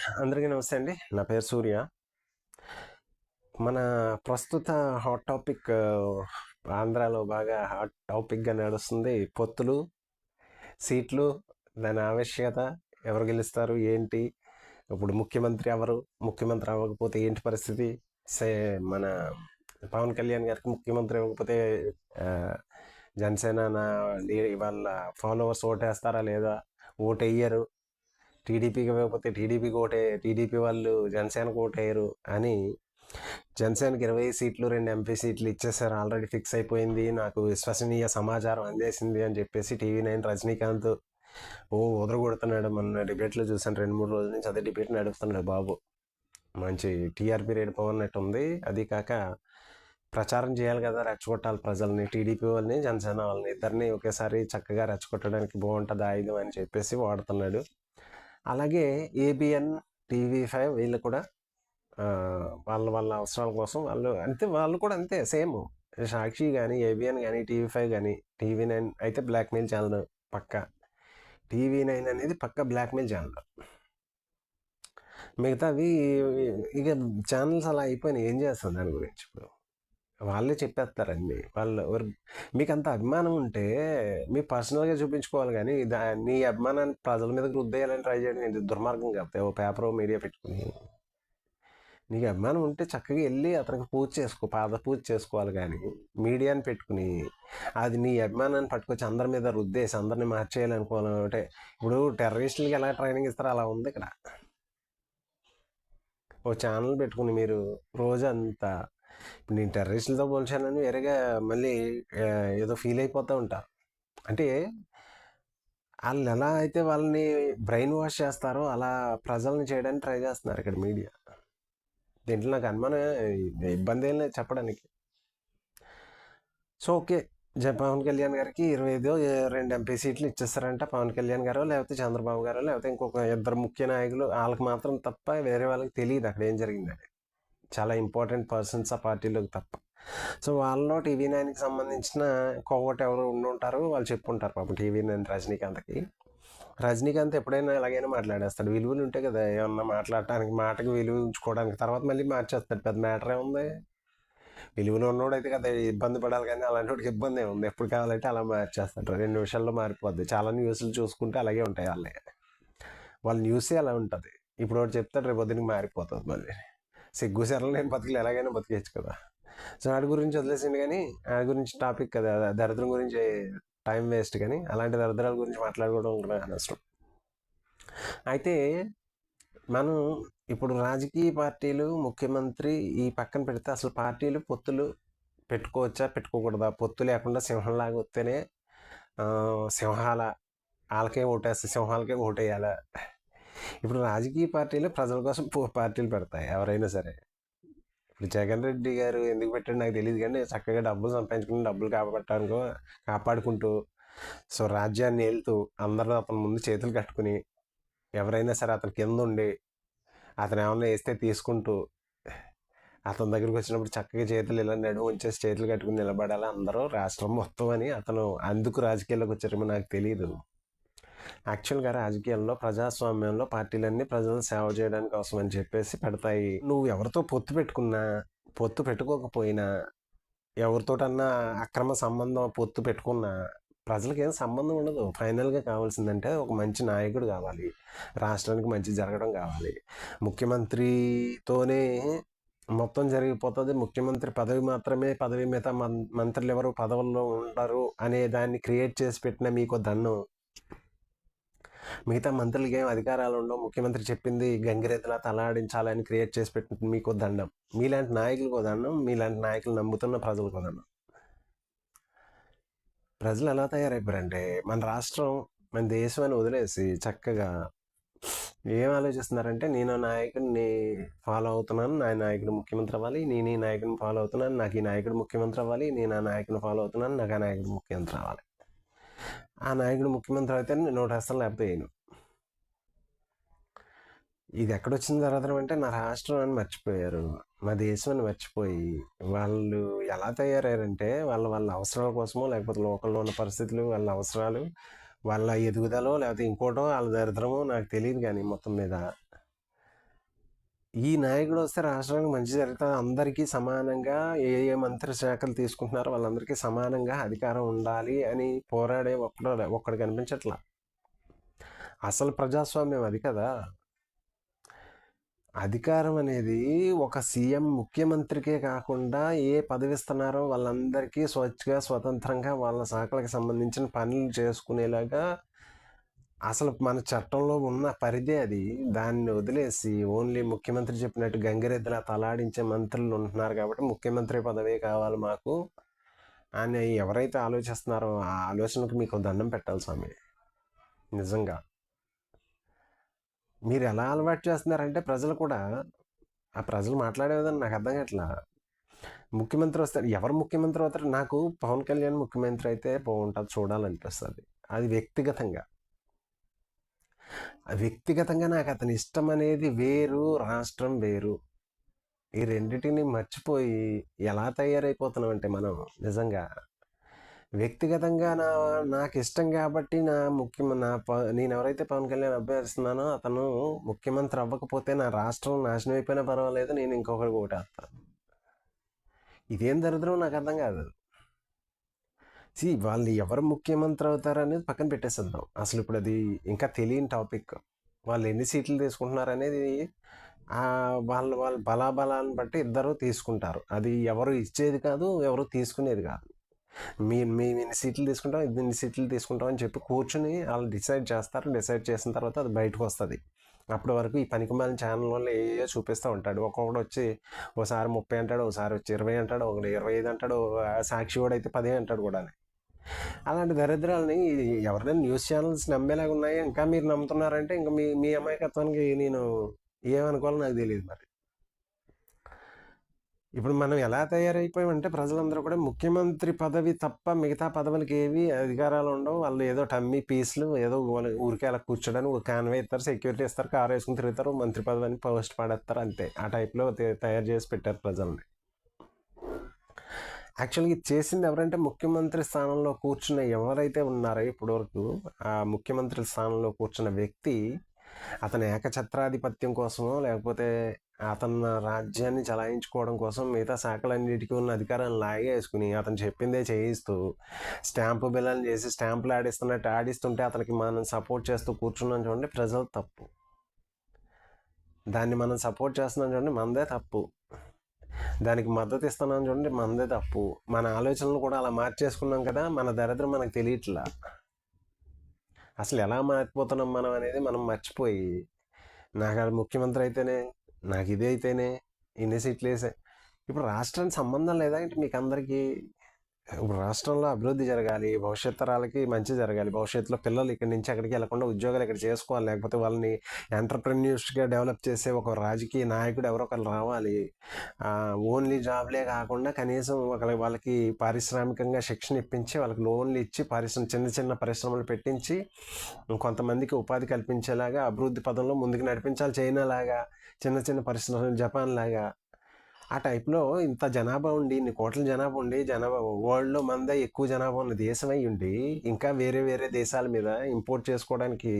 అందరికీ నమస్తే అండి. నా పేరు సూర్య. మన ప్రస్తుత హాట్ టాపిక్ ఆంధ్రాలో బాగా హాట్ టాపిక్గా నడుస్తుంది పొత్తులు సీట్లు దాని ఆవశ్యకత ఎవరు గెలుస్తారు ఏంటి ఇప్పుడు ముఖ్యమంత్రి ఎవరు ముఖ్యమంత్రి అవ్వకపోతే ఏంటి పరిస్థితి సే మన పవన్ కళ్యాణ్ గారికి ముఖ్యమంత్రి అవ్వకపోతే జనసేన నా- వాళ్ళ ఫాలోవర్స్ ఓటేస్తారా లేదా ఓటు వేయరు టీడీపీకి ఇవ్వకపోతే టీడీపీకి ఓటే టీడీపీ వాళ్ళు జనసేనకు ఓటేయరు అని జనసేనకి ఇరవై సీట్లు రెండు ఎంపీ సీట్లు ఇచ్చేసారు. ఆల్రెడీ ఫిక్స్ అయిపోయింది. నాకు విశ్వసనీయ సమాచారం అందేసింది అని చెప్పేసి టీవీ నైన్ రజనీకాంత్ ఓ ఉదరగొడుతున్నాడు. మొన్న డిబేట్లో చూసాను రెండు మూడు రోజుల నుంచి అదే డిబేట్ నడుపుతున్నాడు బాబు. మంచి టీఆర్పీ రేట్ పోవన్నట్టు ఉంది అది కాక ప్రచారం చేయాలి కదా రెచ్చగొట్టాలి ప్రజల్ని టీడీపీ వాళ్ళని జనసేన వాళ్ళని. ఇద్దరిని ఒకేసారి చక్కగా రెచ్చగొట్టడానికి బాగుంటుంది ఆయుధం అని చెప్పేసి వాడుతున్నాడు. అలాగే ఏబిఎన్ టీవీ ఫైవ్ వీళ్ళు కూడా వాళ్ళ వాళ్ళ అవసరాల కోసం వాళ్ళు అంతే వాళ్ళు కూడా అంతే సేమ్. సాక్షి కానీ ఏబిఎన్ కానీ టీవీ ఫైవ్ కానీ టీవీ నైన్ అయితే బ్లాక్మెయిల్ ఛానల్ పక్క. టీవీ నైన్ అనేది పక్క బ్లాక్మెయిల్ ఛానల్ మిగతావి ఇక ఛానల్స్ అలా అయిపోయినాయి. ఏం చేస్తాం దాని గురించి ఇప్పుడు? వాళ్ళే చెప్పేస్తారండి వాళ్ళు ఎవరు- మీకు అంత అభిమానం ఉంటే మీ పర్సనల్గా చూపించుకోవాలి కానీ దా నీ అభిమానాన్ని ప్రజల మీద రుద్దేయాలని ట్రై చేయడం. ఇది దుర్మార్గం కాబట్టి ఓ పేపర్ మీడియా పెట్టుకుని. నీకు అభిమానం ఉంటే చక్కగా వెళ్ళి అతనికి పూజ చేసుకో పాద పూజ చేసుకోవాలి కానీ మీడియాని పెట్టుకుని అది నీ అభిమానాన్ని పట్టుకొచ్చి అందరి మీద రుద్దేసి అందరిని మార్చేయాలనుకోవాలి అంటే ఇప్పుడు టెర్రరిస్టులకి ఎలా ట్రైనింగ్ ఇస్తారో అలా ఉంది ఇక్కడ. ఓ ఛానల్ పెట్టుకుని మీరు రోజంతా ఇప్పుడు నేను టెర్రరిస్టులతో పోల్చానని వేరేగా మళ్ళీ ఏదో ఫీల్ అయిపోతూ ఉంటా. అంటే వాళ్ళు ఎలా అయితే వాళ్ళని బ్రెయిన్ వాష్ చేస్తారో అలా ప్రజల్ని చేయడానికి ట్రై చేస్తున్నారు ఇక్కడ మీడియా. దీంట్లో నాకు అనుమానం ఇబ్బంది ఏం లేదు చెప్పడానికి. So okay. జ పవన్ కళ్యాణ్ గారికి ఇరవై ఐదు రెండు ఎంపీ సీట్లు ఇచ్చేస్తారంట పవన్ కళ్యాణ్ గారు లేకపోతే చంద్రబాబు గారు లేకపోతే ఇంకొక ఇద్దరు ముఖ్య నాయకులు వాళ్ళకి మాత్రం తప్ప వేరే వాళ్ళకి తెలియదు అక్కడ ఏం జరిగిందని. చాలా ఇంపార్టెంట్ పర్సన్స్ ఆ పార్టీలోకి తప్ప. సో వాళ్ళలో టీవీ నైన్కి సంబంధించిన కోవట్ ఎవరు ఉండి ఉంటారు వాళ్ళు చెప్పుంటారు పాపం టీవీ నైన్ రజనీకాంత్కి. రజనీకాంత్ ఎప్పుడైనా ఎలాగైనా మాట్లాడేస్తాడు. విలువలు ఉంటాయి కదా ఏమన్నా మాట్లాడటానికి మాటకు విలువ ఉంచుకోవడానికి తర్వాత మళ్ళీ మార్చేస్తాడు. పెద్ద మ్యాటర్ ఏముంది విలువలు ఉన్నోడు అయితే కదా ఇబ్బంది పడాలి కానీ అలాంటి వాడికి ఇబ్బంది ఏముంది ఎప్పుడు కావాలంటే అలా మార్చేస్తాడు. రెండు నిమిషాల్లో మారిపోద్ది. చాలా న్యూస్లు చూసుకుంటే అలాగే ఉంటాయి వాళ్ళే. వాళ్ళ న్యూసే అలా ఉంటుంది. ఇప్పుడు ఒకటి చెప్తాడు రేపు పొద్దునకి మారిపోతుంది మళ్ళీ. సిగ్గు నేను బతికి ఎలాగైనా బతికేయచ్చు కదా. సో వాడి గురించి వదిలేసింది కానీ ఆడి గురించి టాపిక్ కదా దరిద్రం గురించి టైం వేస్ట్ కానీ అలాంటి దరిద్రాల గురించి మాట్లాడుకోవడం కూడా అనవసరం. అయితే మనం ఇప్పుడు రాజకీయ పార్టీలు ముఖ్యమంత్రి ఈ పక్కన పెడితే అసలు పార్టీలు పొత్తులు పెట్టుకోవచ్చా పెట్టుకోకూడదా? పొత్తు లేకుండా సింహంలాగా వస్తేనే సింహాల వాళ్ళకే ఓటేస్తే సింహాలకే ఓటేయాలా? ఇప్పుడు రాజకీయ పార్టీలు ప్రజల కోసం పార్టీలు పెడతాయి ఎవరైనా సరే. ఇప్పుడు జగన్ రెడ్డి గారు ఎందుకు పెట్టాడు నాకు తెలియదు కానీ చక్కగా డబ్బులు సంపాదించుకుని డబ్బులు కాపాడటానికో కాపాడుకుంటూ సో రాజ్యాన్ని వెళ్తూ అందరూ అతని ముందు చేతులు కట్టుకుని ఎవరైనా సరే అతని కింద ఉండి అతను ఏమన్నా వేస్తే తీసుకుంటూ అతని దగ్గరికి వచ్చినప్పుడు చక్కగా చేతులు ఇలా నడుము ఉంచేసి చేతులు కట్టుకుని నిలబడాలి అందరూ రాష్ట్రం మొత్తం అని అతను అందుకు రాజకీయాల్లోకి వచ్చారేమో నాకు తెలియదు యాక్చువల్గా రాజకీయాల్లో ప్రజాస్వామ్యంలో పార్టీలన్నీ ప్రజలను సేవ చేయడానికి కోసం అని చెప్పేసి పెడతాయి. నువ్వు ఎవరితో పొత్తు పెట్టుకున్నా పొత్తు పెట్టుకోకపోయినా ఎవరితోటన్నా అక్రమ సంబంధం పొత్తు పెట్టుకున్నా ప్రజలకు ఏం సంబంధం ఉండదు. ఫైనల్గా కావాల్సిందంటే ఒక మంచి నాయకుడు కావాలి. రాష్ట్రానికి మంచి జరగడం కావాలి. ముఖ్యమంత్రితోనే మొత్తం జరిగిపోతుంది. ముఖ్యమంత్రి పదవి మాత్రమే పదవి మిగతా మం- మంత్రులు ఎవరు పదవుల్లో ఉండరు అనే దాన్ని క్రియేట్ చేసి పెట్టిన మీకు దన్ను మిగతా మంత్రులకి ఏం అధికారాలు ఉండవు. ముఖ్యమంత్రి చెప్పింది గంగిరెద్దులా తలాడించాలని క్రియేట్ చేసి పెట్టిన మీకు దండం. మీలాంటి నాయకులకు దండం మీలాంటి నాయకులు నమ్ముతున్న ప్రజలకు దండం. ప్రజలు ఎలా తయారైపోయారంటే మన రాష్ట్రం మన దేశం అని వదిలేసి చక్కగా ఏం ఆలోచిస్తున్నారంటే నేను ఆ నాయకుడిని ఫాలో అవుతున్నాను నా నాయకుడు ముఖ్యమంత్రి అవ్వాలి నేను ఈ నాయకుడిని ఫాలో అవుతున్నాను నాకు ఈ నాయకుడు ముఖ్యమంత్రి అవ్వాలి నేను ఆ నాయకుడిని ఫాలో అవుతున్నాను నాకు ఆ నాయకుడు ముఖ్యమంత్రి అవ్వాలి. ఆ నాయకుడు ముఖ్యమంత్రి అయితే నేను నూట వేస్తాను లేకపోతే ఇది ఎక్కడొచ్చిన తర్వాత అంటే నా రాష్ట్రం అని మర్చిపోయారు. మా దేశం అని మర్చిపోయి వాళ్ళు ఎలా తయారయ్యారంటే వాళ్ళ వాళ్ళ అవసరాల కోసమో లేకపోతే లోకల్లో ఉన్న పరిస్థితులు వాళ్ళ అవసరాలు వాళ్ళ ఎదుగుదలో లేకపోతే ఇంకోటో వాళ్ళ దరిద్రమో నాకు తెలియదు కానీ మొత్తం మీద. ఈ నాయకుడు వస్తే రాష్ట్రానికి మంచి జరుగుతుంది అందరికీ సమానంగా ఏ ఏ మంత్రి శాఖలు తీసుకుంటున్నారో వాళ్ళందరికీ సమానంగా అధికారం ఉండాలి అని పోరాడే ఒక్కడో ఒక్కడు కనిపించట్లా. అసలు ప్రజాస్వామ్యం అది కదా. అధికారం అనేది ఒక సీఎం ముఖ్యమంత్రికే కాకుండా ఏ పదవి ఇస్తున్నారో వాళ్ళందరికీ స్వచ్ఛగా స్వతంత్రంగా వాళ్ళ శాఖలకు సంబంధించిన పనులు చేసుకునేలాగా అసలు మన చట్టంలో ఉన్న పరిధి అది. దాన్ని వదిలేసి ఓన్లీ ముఖ్యమంత్రి చెప్పినట్టు గంగిరెద్దులా తలాడించే మంత్రులు ఉంటున్నారు కాబట్టి ముఖ్యమంత్రి పదవే కావాలి మాకు అని ఎవరైతే ఆలోచిస్తున్నారో ఆ ఆలోచనకు మీకు దండం పెట్టాలి స్వామి. నిజంగా. మీరు ఎలా అలవాటు చేస్తున్నారంటే ప్రజలు కూడా ఆ ప్రజలు మాట్లాడే నాకు అర్థం కావట్లా. ముఖ్యమంత్రి వస్తారు ఎవరు ముఖ్యమంత్రి అవుతారు? నాకు పవన్ కళ్యాణ్ ముఖ్యమంత్రి అయితే బాగుంటుంది చూడాలనిపిస్తుంది. అది వ్యక్తిగతంగా. వ్యక్తిగతంగా నాకు అతని ఇష్టం అనేది వేరు రాష్ట్రం వేరు. ఈ రెండింటిని మర్చిపోయి ఎలా తయారైపోతున్నాం అంటే మనం నిజంగా. వ్యక్తిగతంగా నా నాకు ఇష్టం కాబట్టి నా ముఖ్యమ నా ప- నేను ఎవరైతే పవన్ కళ్యాణ్ అభ్యర్థిస్తున్నానో అతను ముఖ్యమంత్రి అవ్వకపోతే నా రాష్ట్రం నాశనం అయిపోయినా పర్వాలేదు నేను ఇంకొకరికి ఓటేస్తాను ఇదేం దరిద్రం? నాకు అర్థం కాదు. సి వాళ్ళు ఎవరు ముఖ్యమంత్రి అవుతారు అనేది పక్కన పెట్టేసేద్దాం. అసలు ఇప్పుడు అది ఇంకా తెలియని టాపిక్. వాళ్ళు ఎన్ని సీట్లు తీసుకుంటున్నారు అనేది వాళ్ళ వాళ్ళ బలాబలాన్ని బట్టి ఇద్దరు తీసుకుంటారు. అది ఎవరు ఇచ్చేది కాదు ఎవరు తీసుకునేది కాదు. మీ మేము ఇన్ని సీట్లు తీసుకుంటాం ఇన్ని సీట్లు తీసుకుంటాం అని చెప్పి కూర్చుని వాళ్ళు డిసైడ్ చేస్తారు. డిసైడ్ చేసిన తర్వాత అది బయటకు వస్తుంది. అప్పటి వరకు ఈ పనికిమాలిన ఛానల్ వల్ల ఏ చూపిస్తూ ఉంటాడు. ఒక్కొక్కడు వచ్చి ఒకసారి ముప్పై అంటాడు ఒకసారి వచ్చి ఇరవై అంటాడు ఒకటి ఇరవై ఐదు అంటాడు ఆ సాక్షి కూడా అయితే పదే అంటాడు కూడా అలాంటి దరిద్రాలని ఎవరైనా న్యూస్ ఛానల్స్ నమ్మేలాగా ఉన్నాయి? ఇంకా మీరు నమ్ముతున్నారంటే ఇంకా మీ మీ అమాయకత్వానికి నేను ఏమనుకోవాలో నాకు తెలియదు మరి. ఇప్పుడు మనం ఎలా తయారైపోయామంటే ప్రజలందరూ కూడా ముఖ్యమంత్రి పదవి తప్ప మిగతా పదవులకి ఏవి అధికారాలు ఉండవు. వాళ్ళు ఏదో టమ్మీ పీసులు ఏదో వాళ్ళ ఊరికే అలా కూర్చోడానికి ఒక కాన్వే ఇస్తారు సెక్యూరిటీ ఇస్తారు కారు వేసుకుని తిరుగుతారు మంత్రి పదవిని పోస్ట్ పడేస్తారు అంతే. ఆ టైప్లో తయారు చేసి పెట్టారు ప్రజల్ని. యాక్చువల్గా ఇది చేసింది ఎవరంటే ముఖ్యమంత్రి స్థానంలో కూర్చున్న ఎవరైతే ఉన్నారో ఇప్పటివరకు ఆ ముఖ్యమంత్రి స్థానంలో కూర్చున్న వ్యక్తి అతని ఏకఛత్రాధిపత్యం కోసమో లేకపోతే అతను రాజ్యాన్ని చలాయించుకోవడం కోసం మిగతా శాఖలన్నిటికీ ఉన్న అధికారాన్ని లాగేసుకుని అతను చెప్పిందే చేయిస్తూ స్టాంపు బిల్లని చేసి స్టాంపులు ఆడిస్తున్నట్టు ఆడిస్తుంటే అతనికి మనం సపోర్ట్ చేస్తూ కూర్చున్నాం చూడండి ప్రజలు తప్పు. దాన్ని మనం సపోర్ట్ చేస్తున్నాం చూడండి మనదే తప్పు. దానికి మద్దతు ఇస్తున్నాం చూడండి మనదే తప్పు. మన ఆలోచనలు కూడా అలా మార్చేసుకున్నాం కదా మన దరిద్రం మనకు తెలియట్లా. అసలు ఎలా మారిపోతున్నాం మనం అనేది మనం మర్చిపోయి నాకు అది ముఖ్యమంత్రి అయితేనే నాకు ఇదే అయితేనే ఇన్ని సీట్లు వేసే ఇప్పుడు రాష్ట్రానికి సంబంధం లేదా ఏంటి మీకు అందరికీ ఇప్పుడు రాష్ట్రంలో అభివృద్ధి జరగాలి భవిష్యత్ తరాలకి మంచి జరగాలి భవిష్యత్తులో పిల్లలు ఇక్కడి నుంచి అక్కడికి వెళ్ళకుండా ఉద్యోగాలు ఇక్కడ చేసుకోవాలి లేకపోతే వాళ్ళని ఎంటర్ప్రెన్యూర్స్గా డెవలప్ చేసే ఒక రాజకీయ నాయకుడు ఎవరో ఒకరు రావాలి. ఓన్లీ జాబ్లే కాకుండా కనీసం ఒక వాళ్ళకి పారిశ్రామికంగా శిక్షణ ఇప్పించి వాళ్ళకి లోన్లు ఇచ్చి పరిశ్రమ చిన్న చిన్న పరిశ్రమలు పెట్టించి కొంతమందికి ఉపాధి కల్పించేలాగా అభివృద్ధి పదంలో ముందుకు నడిపించాలి చైనా లాగా చిన్న చిన్న పరిశ్రమలు జపాన్ లాగా ఆ టైప్లో ఇంత జనాభా ఉండి ఇన్ని కోట్ల జనాభా ఉండి జనాభా వరల్డ్లో మందే ఎక్కువ జనాభా ఉన్న దేశం అయి ఉండి ఇంకా వేరే వేరే దేశాల మీద ఇంపోర్ట్ చేసుకోవడానికి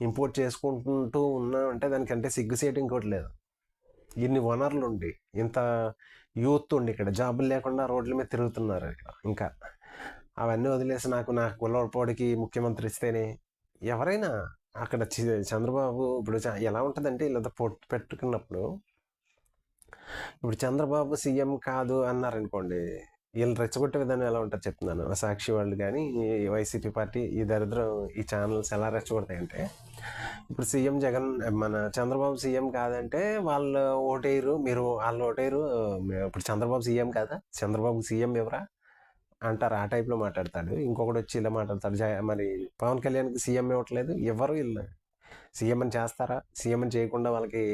ఇంపోర్ట్ చేసుకుంటూ ఉన్నాం అంటే దానికంటే సిగ్గుసేటు ఇంకోటి లేదు. ఇన్ని వనరులు ఉండి ఇంత యూత్ ఉండి ఇక్కడ జాబులు లేకుండా రోడ్ల మీద తిరుగుతున్నారు ఇక్కడ ఇంకా. అవన్నీ వదిలేసి నాకు నా కులపోడికి ముఖ్యమంత్రి ఇస్తేనే ఎవరైనా అక్కడ చంద్రబాబు ఇప్పుడు ఎలా ఉంటుందంటే ఇలా పొట్టు పెట్టుకున్నప్పుడు ఇప్పుడు చంద్రబాబు సీఎం కాదు అన్నారనుకోండి వీళ్ళు రెచ్చగొట్టే విధానం ఎలా ఉంటుంది చెప్తున్నాను. సాక్షి వాళ్ళు కానీ ఈ వైసీపీ పార్టీ ఈ దరిద్రం ఈ ఛానల్స్ ఎలా రెచ్చగొడతాయంటే ఇప్పుడు సీఎం జగన్ మన చంద్రబాబు సీఎం కాదంటే వాళ్ళు ఓటేయరు మీరు వాళ్ళు ఓటేయరు ఇప్పుడు చంద్రబాబు సీఎం కాదా చంద్రబాబు సీఎం ఎవరా? అంటారు. ఆ టైప్లో మాట్లాడతాడు. ఇంకొకటి వచ్చి ఇలా మాట్లాడతాడు. మరి పవన్ కళ్యాణ్కి సీఎం ఇవ్వట్లేదు. ఎవరు వీళ్ళు? సీఎం అని చేస్తారా? సీఎం అని చేయకుండా వాళ్ళకి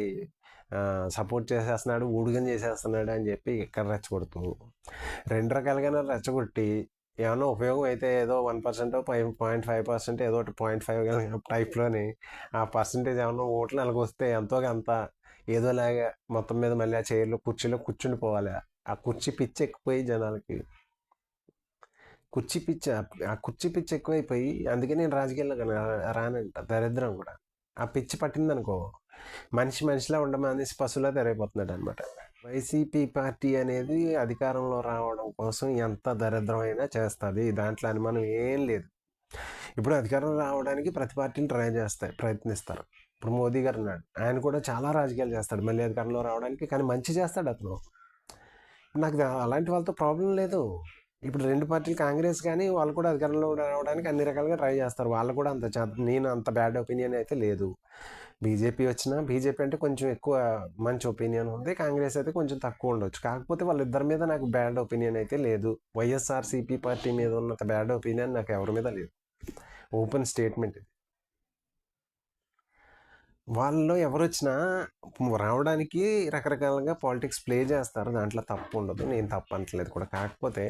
సపోర్ట్ చేసేస్తున్నాడు ఊడిగం చేసేస్తున్నాడు అని చెప్పి ఇక్కడ రెచ్చగొడుతూ రెండు రకాలుగానే రెచ్చగొట్టి ఏమన్నా ఉపయోగం అయితే ఏదో one percent point five percent ఏదో ఒకటి పాయింట్ ఫైవ్ టైప్లోని ఆ పర్సంటేజ్ ఏమన్నా ఓట్లు నెలకొస్తే ఎంతో అంత ఏదోలాగా మొత్తం మీద మళ్ళీ ఆ చైర్లో కుర్చీలో కూర్చుని పోవాలి. ఆ కుర్చీ పిచ్చి ఎక్కిపోయి జనాలకి. కుర్చీ పిచ్చి ఆ కుర్చీ పిచ్చి ఎక్కువైపోయి అందుకే నేను రాజకీయాల్లో రా- రానంట దరిద్రం కూడా. ఆ పిచ్చి పట్టిందనుకో మనిషి మనిషిలా ఉండమనేసి పశువులా తెరైపోతున్నాడు అనమాట వైసీపీ పార్టీ అనేది అధికారంలో రావడం కోసం ఎంత దరిద్రమైనా చేస్తుంది. దాంట్లో అనుమానం ఏం లేదు. ఇప్పుడు అధికారం రావడానికి ప్రతి పార్టీని ట్రై చేస్తాయి ప్రయత్నిస్తారు. ఇప్పుడు మోదీ గారు ఉన్నాడు. ఆయన కూడా చాలా రాజకీయాలు చేస్తాడు. మళ్ళీ అధికారంలో రావడానికి కానీ మంచి చేస్తాడు అతను. నాకు అలాంటి వాళ్ళతో ప్రాబ్లం లేదు. ఇప్పుడు రెండు పార్టీలు కాంగ్రెస్ కానీ వాళ్ళు కూడా అధికారంలో రావడానికి అన్ని రకాలుగా ట్రై చేస్తారు. వాళ్ళు కూడా అంత నేను అంత బ్యాడ్ ఒపీనియన్ అయితే లేదు. బీజేపీ వచ్చినా బీజేపీ అంటే కొంచెం ఎక్కువ మంచి ఒపీనియన్ ఉంది. కాంగ్రెస్ అయితే కొంచెం తక్కువ ఉండొచ్చు. కాకపోతే వాళ్ళిద్దరి మీద నాకు బ్యాడ్ ఒపీనియన్ అయితే లేదు. వైఎస్ఆర్సీపీ పార్టీ మీద ఉన్నంత బ్యాడ్ ఒపీనియన్ నాకు ఎవరి మీద లేదు. ఓపెన్ స్టేట్మెంట్ ఇది. వాళ్ళలో ఎవరు వచ్చినా రావడానికి రకరకాలుగా పాలిటిక్స్ ప్లే చేస్తారు. దాంట్లో తప్పు ఉండదు. నేను తప్పు అనట్లేదు కూడా. కాకపోతే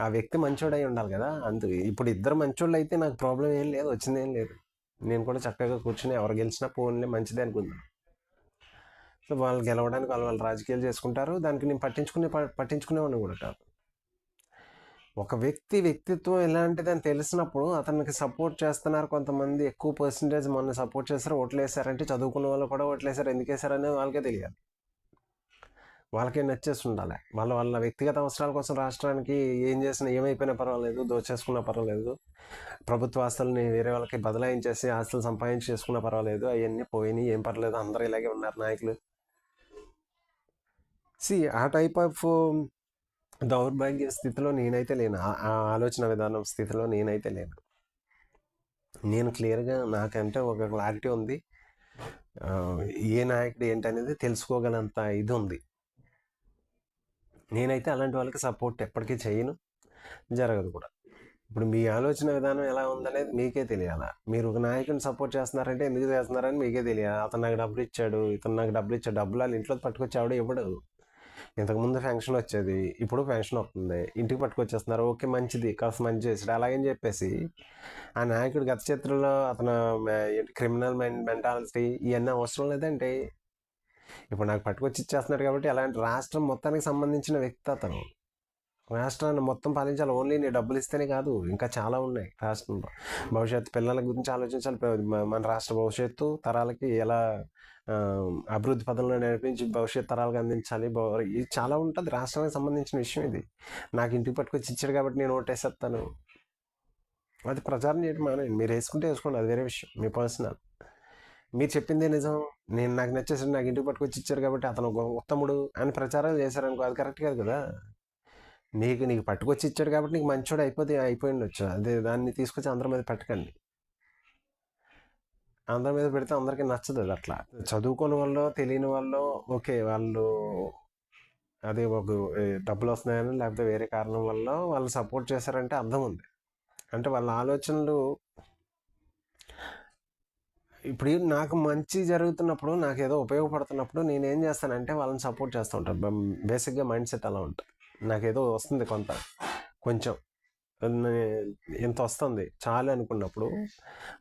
ఆ వ్యక్తి మంచోడై ఉండాలి కదా. అందు ఇప్పుడు ఇద్దరు మంచోళ్ళు అయితే నాకు ప్రాబ్లం ఏం లేదు వచ్చింది ఏం లేదు. నేను కూడా చక్కగా కూర్చుని ఎవరు గెలిచినా పోన్లే మంచిదే అనుకుందాం సో వాళ్ళు గెలవడానికి వాళ్ళు వాళ్ళు రాజకీయాలు చేసుకుంటారు. దానికి నేను పట్టించుకునే పట్టించుకునేవాడిని కూడా కాదు. ఒక వ్యక్తి వ్యక్తిత్వం ఎలాంటిదని తెలిసినప్పుడు అతనికి సపోర్ట్ చేస్తున్నారు కొంతమంది. ఎక్కువ పర్సంటేజ్ మొన్న సపోర్ట్ చేస్తారు ఓట్లు వేసారంటే చదువుకున్న వాళ్ళు కూడా ఓట్లు వేసారు ఎందుకు వేసారనేది వాళ్ళకే తెలియాలి. వాళ్ళకే నచ్చేసి ఉండాలి వాళ్ళ వాళ్ళ వ్యక్తిగత అవసరాల కోసం రాష్ట్రానికి ఏం చేసినా ఏమైపోయినా పర్వాలేదు దోచేసుకున్నా పర్వాలేదు. ప్రభుత్వ ఆస్తుల్ని వేరే వాళ్ళకి బదలాయించేసి ఆస్తులు సంపాదించి చేసుకున్నా పర్వాలేదు. అవన్నీ పోయినాయి ఏం పర్లేదు అందరూ ఇలాగే ఉన్నారు నాయకులు. సి ఆ టైప్ ఆఫ్ దౌర్భాగ్య స్థితిలో నేనైతే లేను. ఆ ఆలోచన విధానం స్థితిలో నేనైతే లేను. నేను క్లియర్గా నాకంటే ఒక క్లారిటీ ఉంది. ఏ నాయకుడు ఏంటనేది తెలుసుకోగలంత ఇది ఉంది. నేనైతే అలాంటి వాళ్ళకి సపోర్ట్ ఎప్పటికీ చేయను. జరగదు కూడా. ఇప్పుడు మీ ఆలోచన విధానం ఎలా ఉందనేది మీకే తెలియాలా? మీరు ఒక నాయకుని సపోర్ట్ చేస్తున్నారంటే ఎందుకు చేస్తున్నారని మీకే తెలియాలి? అతను నాకు డబ్బులు ఇచ్చాడు ఇతను నాకు డబ్బులు ఇచ్చాడు డబ్బులు వాళ్ళు ఇంట్లో పట్టుకొచ్చి ఆవిడ ఇవ్వడు ఇంతకుముందు ఫెన్షన్ వచ్చేది ఇప్పుడు ఫెన్షన్ వస్తుంది. ఇంటికి పట్టుకొచ్చేస్తున్నారు. ఓకే మంచిది. కాస్త మంచి చేసాడు అలాగని చెప్పేసి ఆ నాయకుడు గత చిత్రంలో అతను క్రిమినల్ మెంటాలిటీ ఇవన్నీ అవసరం లేదంటే ఇప్పుడు నాకు పట్టుకొచ్చి ఇచ్చేస్తున్నాడు కాబట్టి అలాంటి రాష్ట్రం మొత్తానికి సంబంధించిన వ్యక్తి అతను. రాష్ట్రాన్ని మొత్తం పాలించాలి. ఓన్లీ నేను డబ్బులు ఇస్తేనే కాదు. ఇంకా చాలా ఉన్నాయి రాష్ట్రంలో. భవిష్యత్తు పిల్లల గురించి ఆలోచించాలి. మన రాష్ట్ర భవిష్యత్తు తరాలకి ఎలా అభివృద్ధి పదంలో నడిపించి భవిష్యత్ తరాలకు అందించాలి. ఇది చాలా ఉంటుంది. రాష్ట్రానికి సంబంధించిన విషయం ఇది. నాకు ఇంటికి పట్టుకొచ్చి ఇచ్చాడు కాబట్టి నేను ఓటేసేస్తాను. అది ప్రచారం చేయడం మానేయండి. మీరు వేసుకుంటే వేసుకోండి. అది వేరే విషయం. మీ పర్సనల్. మీరు చెప్పిందే నిజం. నేను నాకు నచ్చేసరి నాకు ఇంటికి పట్టుకొచ్చి ఇచ్చారు కాబట్టి అతను ఉత్తముడు అని ప్రచారం చేశారనుకో అది కరెక్ట్ కాదు కదా. నీకు నీకు పట్టుకొచ్చి ఇచ్చాడు కాబట్టి నీకు మంచోడు అయిపోతే అయిపోయి ఉండొచ్చు. అదే దాన్ని తీసుకొచ్చి అందరి మీద పెట్టకండి. అందరి మీద పెడితే అందరికీ నచ్చదు అది అట్లా. చదువుకోని వాళ్ళు తెలియని వాళ్ళు ఓకే వాళ్ళు అదే ఒక డబ్బులు వస్తున్నాయని లేకపోతే వేరే కారణం వల్ల వాళ్ళు సపోర్ట్ చేశారంటే అర్థం ఉంది. అంటే వాళ్ళ ఆలోచనలు ఇప్పుడు నాకు మంచి జరుగుతున్నప్పుడు నాకు ఏదో ఉపయోగపడుతున్నప్పుడు నేను ఏం చేస్తానంటే వాళ్ళని సపోర్ట్ చేస్తూ ఉంటాను బేసిక్గా మైండ్ సెట్ అలా ఉంటుంది. నాకు ఏదో వస్తుంది కొంత. కొంచెం. ఇంత వస్తుంది. చాలు అనుకున్నప్పుడు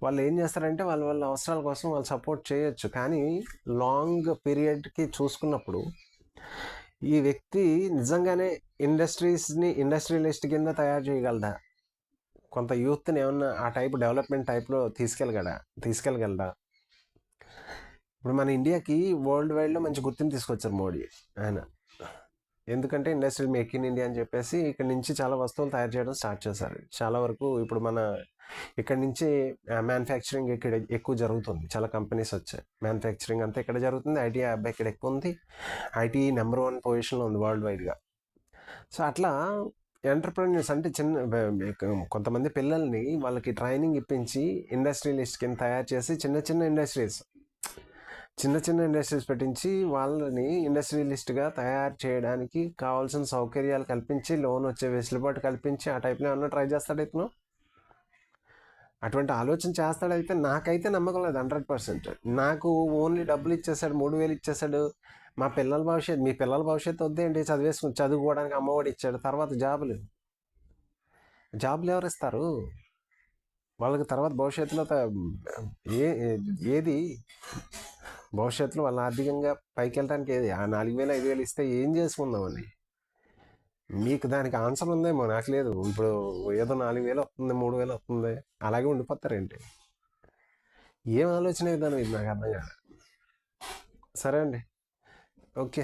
వాళ్ళు ఏం చేస్తారంటే వాళ్ళ వాళ్ళ అవసరాల కోసం వాళ్ళు సపోర్ట్ చేయొచ్చు. కానీ లాంగ్ పీరియడ్కి చూసుకున్నప్పుడు ఈ వ్యక్తి నిజంగానే ఇండస్ట్రీస్ని ఇండస్ట్రియలిస్ట్ కింద తయారు చేయగలదా? కొంత యూత్ని ఏమన్నా ఆ టైప్ డెవలప్మెంట్ టైప్లో తీసుకెళ్ళగలడా? తీసుకెళ్ళగలడా? ఇప్పుడు మన ఇండియాకి వరల్డ్ వైడ్లో మంచి గుర్తింపు తీసుకొచ్చారు మోడీ. ఆయన. ఎందుకంటే ఇండస్ట్రీ మేక్ ఇన్ ఇండియా అని చెప్పేసి ఇక్కడ నుంచి చాలా వస్తువులు తయారు చేయడం స్టార్ట్ చేశారు. చాలా వరకు ఇప్పుడు మన ఇక్కడ నుంచి మ్యానుఫ్యాక్చరింగ్ ఇక్కడ ఎక్కువ జరుగుతుంది. చాలా కంపెనీస్ వచ్చాయి. మ్యానుఫ్యాక్చరింగ్ అంతా ఇక్కడ జరుగుతుంది. ఐటీ అబ్బాయి ఇక్కడ ఎక్కువ ఉంది. ఐటీ నెంబర్ వన్ పొజిషన్లో ఉంది వరల్డ్ వైడ్గా. సో అట్లా ఎంటర్ప్రెన్యూర్స్ అంటే చిన్న కొంతమంది పిల్లల్ని వాళ్ళకి ట్రైనింగ్ ఇప్పించి ఇండస్ట్రియలిస్ట్ కింద తయారు చేసి చిన్న చిన్న ఇండస్ట్రీస్ చిన్న చిన్న ఇండస్ట్రీస్ పెట్టించి వాళ్ళని ఇండస్ట్రియలిస్ట్గా తయారు చేయడానికి కావాల్సిన సౌకర్యాలు కల్పించి లోన్ వచ్చే వెసులుబాటు కల్పించి ఆ టైప్లో ఏమన్నా ట్రై చేస్తాడు ఇతను? అటువంటి ఆలోచన చేస్తాడైతే నాకైతే నమ్మకం లేదు హండ్రెడ్ పర్సెంట్. నాకు ఓన్లీ డబ్బులు ఇచ్చేసాడు మూడు వేలు ఇచ్చేసాడు మా పిల్లల భవిష్యత్తు మీ పిల్లల భవిష్యత్తు వద్దేంటి చదివేసుకుని చదువుకోవడానికి అమ్మఒడి ఇచ్చాడు. తర్వాత జాబులు. జాబులు ఎవరు ఇస్తారు? వాళ్ళకి తర్వాత భవిష్యత్తులో ఏ ఏది? భవిష్యత్తులో వాళ్ళ ఆర్థికంగా పైకి వెళ్ళడానికి ఏది? ఆ నాలుగు వేలు ఐదు వేలు ఇస్తే ఏం చేసుకుందామని మీకు దానికి ఆన్సర్ ఉందేమో? నాకు లేదు. ఇప్పుడు ఏదో నాలుగు వేలు వస్తుంది మూడు వేలు వస్తుంది. అలాగే ఉండిపోతారేంటి? ఏం ఆలోచన విధానం ఇది నాకు అర్థం కాదు. సరే అండి. ఓకే